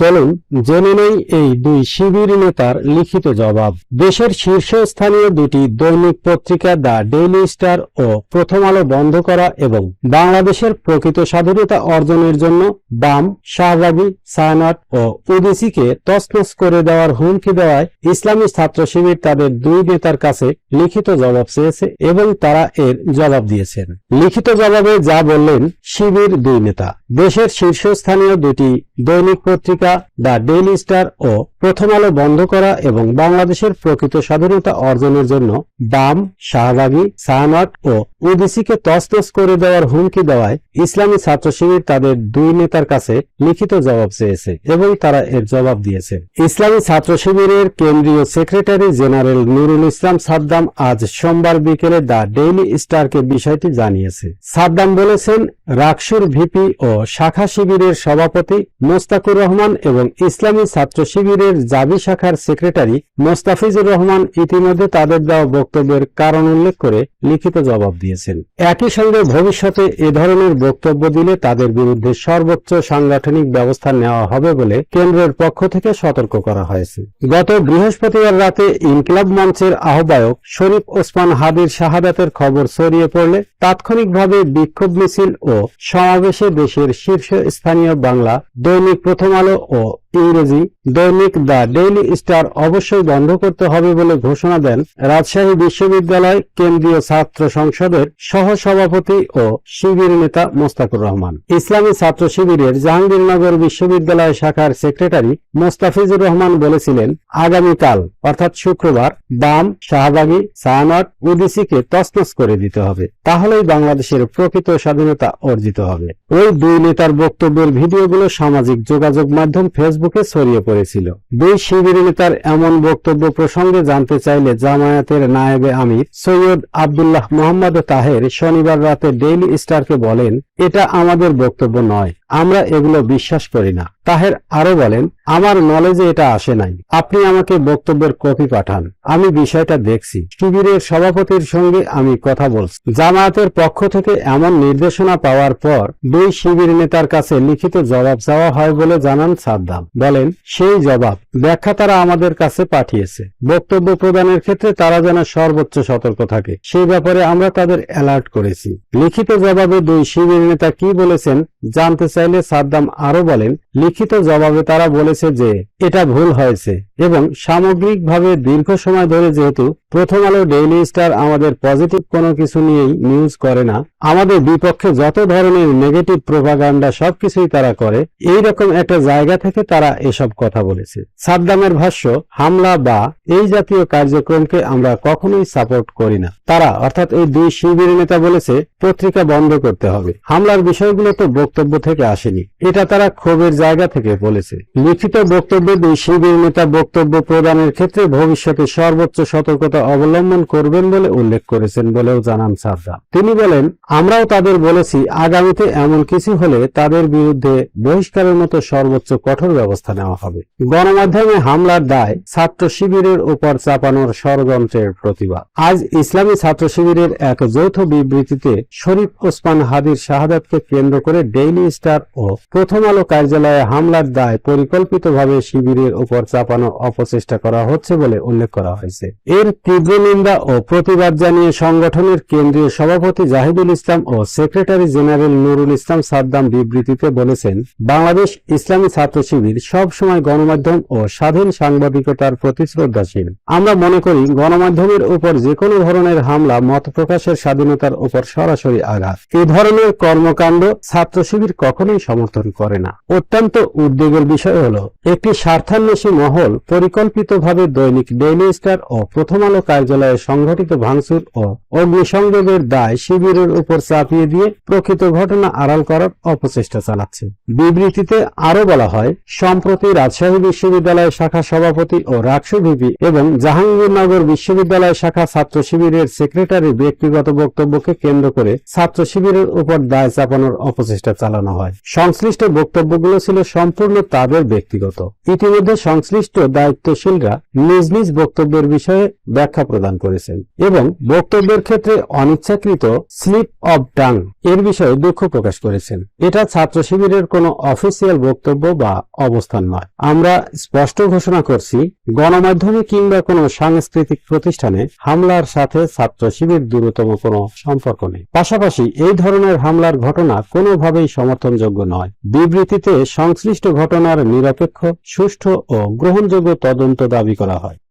চলুন জেনে নেই এই দুই শিবির নেতার লিখিত জবাব। দেশের শীর্ষস্থানীয় দুটি দৈনিক পত্রিকা দ্য ডেইলি স্টার ও প্রথম আলো বন্ধ করা এবং বাংলাদেশের প্রকৃত স্বাধীনতা অর্জনের জন্য বাম, শাহবাগী, সায়নাট ও উদিসিকে তছনছ করে দেওয়ার হুমকি দেওয়ায় ইসলামী ছাত্র শিবির তাদের দুই নেতার কাছে লিখিত জবাব চেয়েছে এবং তারা এর জবাব দিয়েছেন। লিখিত জবাবে যা বললেন শিবির দুই নেতা। দেশের শীর্ষস্থানীয় দুটি দৈনিক পত্রিকা, দ্য ডেইলি স্টার ও প্রথম আলো বন্ধ করা এবং বাংলাদেশের প্রকৃত স্বাধীনতা অর্জনের জন্য বাম, শাহবাগী সাহানাট ও উদিসিকে তসতস করে দেওয়ার হুমকি দেওয়ায় ইসলামী ছাত্র শিবির তাদের দুই নেতার কাছে লিখিত জবাব চেয়েছে এবং তারা এর জবাব দিয়েছে। ইসলামী ছাত্র শিবিরের কেন্দ্রীয় সেক্রেটারি জেনারেল নুরুল ইসলাম সাদ্দাম আজ সোমবার বিকেলে দ্য ডেইলি স্টারকে বিষয়টি জানিয়েছে। সাদ্দাম বলেছেন, রাকসুর ভিপি ও শাখা শিবিরের সভাপতি মোস্তাকুর রহমান এবং ইসলামী ছাত্র শিবিরের জাবি শাখার সেক্রেটারি মোস্তাফিজুর রহমান ইতিমধ্যে তাদের দেওয়া বক্তব্যের কারণ উল্লেখ করে লিখিত জবাব দিয়েছেন। একই সঙ্গে ভবিষ্যতে এ ধরনের বক্তব্য দিলে তাদের বিরুদ্ধে সর্বোচ্চ সাংগঠনিক ব্যবস্থা নেওয়া হবে বলে কেন্দ্রের পক্ষ থেকে সতর্ক করা হয়েছে। গত বৃহস্পতিবার রাতে ইনকিলাব মঞ্চের আহ্বায়ক শরীফ ওসমান হাবির শাহাদাতের খবর ছড়িয়ে পড়লে তাৎক্ষণিকভাবে বিক্ষোভ মিছিল ও সমাবেশে দেশের শীর্ষ স্থানীয় বাংলা দৈনিক প্রথম আলো ও ইংরেজি দৈনিক দ্য ডেইলি স্টার অবশ্যই বন্ধ করতে হবে বলে ঘোষণা দেন রাজশাহী বিশ্ববিদ্যালয় কেন্দ্রীয় ছাত্র সংসদের সহ সভাপতি ও শিবির নেতা মোস্তাকুর রহমান। ইসলামী ছাত্র শিবিরের জাহাঙ্গীরনগর বিশ্ববিদ্যালয় শাখার সেক্রেটারি মোস্তাফিজুর রহমান বলেছিলেন, আগামীকাল অর্থাৎ শুক্রবার বাম, শাহবাগী, সায়ানট, উদিসিকে তছনছ করে দিতে হবে। তাহলেই বাংলাদেশের প্রকৃত স্বাধীনতা অর্জিত হবে। ওই দুই নেতার বক্তব্যের ভিডিওগুলো সামাজিক যোগাযোগ মাধ্যম ফেসবুকে ছড়িয়ে পড়েছিল। দুই শিবির নেতার এমন বক্তব্য প্রসঙ্গে জানতে চাইলে জামায়াতের নায়েবে আমির সৈয়দ আবদুল্লাহ মোহাম্মদ তাহের শনিবার রাতে ডেইলি স্টারকে বলেন, এটা আমাদের বক্তব্য নয়। আমরা এগুলো বিশ্বাস করি না। তাহের আরও বলেন, আমার নলেজে এটা আসে নাই। আপনি আমাকে বক্তব্যের কপি পাঠান। আমি বিষয়টা দেখছি। শিবিরের সভাপতির সঙ্গে আমি কথা বলছি। জামায়াতের পক্ষ থেকে এমন নির্দেশনা পাওয়ার পর দুই শিবির নেতার কাছে লিখিত জবাব চাওয়া হয় বলে জানান সাদ্দাম। বলেন, সেই জবাব ব্যাখ্যা তারা আমাদের কাছে পাঠিয়েছে। বক্তব্য প্রদানের ক্ষেত্রে তারা যেন সর্বোচ্চ সতর্ক থাকে। সেই ব্যাপারে আমরা তাদের অ্যালার্ট করেছি। লিখিত জবাবে দুই শিবির নেতা কি বলেছেন জানতে চাইলে সাদ্দাম আরও বলেন, লিখিত জবাবে তারা বলেছে যে, এটা ভুল হয়েছে এবং সামগ্রিকভাবে দীর্ঘ সময় ধরে যেহেতু প্রথম আলো ডেইলি স্টার আমাদের পজিটিভ কোনো কিছু নিয়েই নিউজ করে না, আমাদের বিপক্ষে যত ধরনের নেগেটিভ প্রোপাগান্ডা সবকিছুই তারা করে এই রকম একটা জায়গা থেকে তারা এসব কথা বলেছে। সাদ্দামের ভাষ্য, হামলা বা এই জাতীয় কার্যক্রমকে আমরা কখনোই সাপোর্ট করি না। তারা, অর্থাৎ এই দুই শিবির নেতা বলেছে, পত্রিকা বন্ধ করতে হবে। হামলার বিষয়গুলো তো বক্তব্য থেকে আসেনি। এটা তারা ক্ষোভের জায়গা থেকে বলেছে। লিখিত বক্তব্যে দুই শিবির নেতা বক্তব্য প্রদানের ক্ষেত্রে ভবিষ্যতে সর্বোচ্চ সতর্কতা অবলম্বন করবেন বলে উল্লেখ করেছেন বলেও জানান সাদ্দাম তিনি বলেন, আমরাও তাদের বলেছি, আগামীতে এমন কিছু হলে তাদের বিরুদ্ধে বহিষ্কারের মতো সর্বোচ্চ কঠোর ব্যবস্থা নেওয়া হবে। গণমাধ্যমে হামলার দায় ছাত্র শিবিরের উপর চাপানোর ষড়যন্ত্রের প্রতিবাদ। আজ ইসলামী ছাত্র শিবিরের এক যৌথ বিবৃতিতে শরীফ ওসমান হাদির শাহাদাতকে কেন্দ্র করে ডেইলি স্টার ও প্রথম আলো কার্যালয়ে হামলার দায় পরিকল্পিতভাবে শিবিরের উপর চাপানোর অপচেষ্টা করা হচ্ছে বলে উল্লেখ করা হয়েছে। এর তীব্র নিন্দা ও প্রতিবাদ জানিয়ে সংগঠনের কেন্দ্রীয় সভাপতি জাহিদুল ইসলাম ও সেক্রেটারি জেনারেল নুরুল ইসলাম সাদ্দাম বিবৃতিতে বলেছেন, বাংলাদেশ ইসলামী ছাত্র শিবির সব সময় গণমাধ্যম ও স্বাধীন সাংবাদিকতার প্রতি শ্রদ্ধাশীল আমরা মনে করি, গণমাধ্যমের উপর যে কোনো ধরনের হামলা মত প্রকাশের স্বাধীনতার উপর সরাসরি আঘাত। এ ধরনের কর্মকাণ্ড ছাত্র শিবির কখনোই সমর্থন করে না। অত্যন্ত উদ্বেগের বিষয় হল, একটি স্বার্থান্বেষী মহল পরিকল্পিতভাবে দৈনিক ডেইলি স্টার ও প্রথম আলো কার্যালয়ে সংঘটিত ভাঙচুর ও অগ্নিসংযোগের দায় শিবিরের উপর চাপিয়ে দিয়ে প্রকৃত ঘটনা আড়াল করার অপচেষ্টা চালাচ্ছে। বিবৃতিতে আরও বলা হয়, সম্প্রতি রাজশাহী বিশ্ববিদ্যালয় শাখা সভাপতি ও রাকসু ভিপি এবং জাহাঙ্গীরনগর বিশ্ববিদ্যালয় শাখা ছাত্র শিবিরের সেক্রেটারি ব্যক্তিগত বক্তব্যকে কেন্দ্র করে ছাত্র শিবিরের উপর দায় চাপানোর অপচেষ্টা চালানো হয়। সংশ্লিষ্ট বক্তব্যগুলো ছিল সম্পূর্ণ তাদের ব্যক্তিগত। ইতিমধ্যে সংশ্লিষ্ট দায়িত্বশীলরা নিজ নিজ বক্তব্যের বিষয়ে ব্যাখ্যা প্রদান করেছেন এবং বক্তব্যের ক্ষেত্রে অনিচ্ছাকৃত স্লিপ অব টাং এর বিষয়ে দুঃখ প্রকাশ করেছেন। এটা ছাত্র শিবিরের কোনো অফিসিয়াল বক্তব্য বা অবস্থান নয়। আমরা স্পষ্ট ঘোষণা করছি, গণমাধ্যমে কিংবা কোনো সাংস্কৃতিক প্রতিষ্ঠানে হামলার সাথে ছাত্র শিবির দূরতম কোনো সম্পর্ক নেই। পাশাপাশি এই ধরনের হামলার ঘটনা কোনোভাবেই সমর্থনযোগ্য নয়। বিবৃতিতে সংশ্লিষ্ট ঘটনার নিরপেক্ষ সুষ্ঠু ও গ্রহণযোগ্য তদন্ত দাবি করা হয়।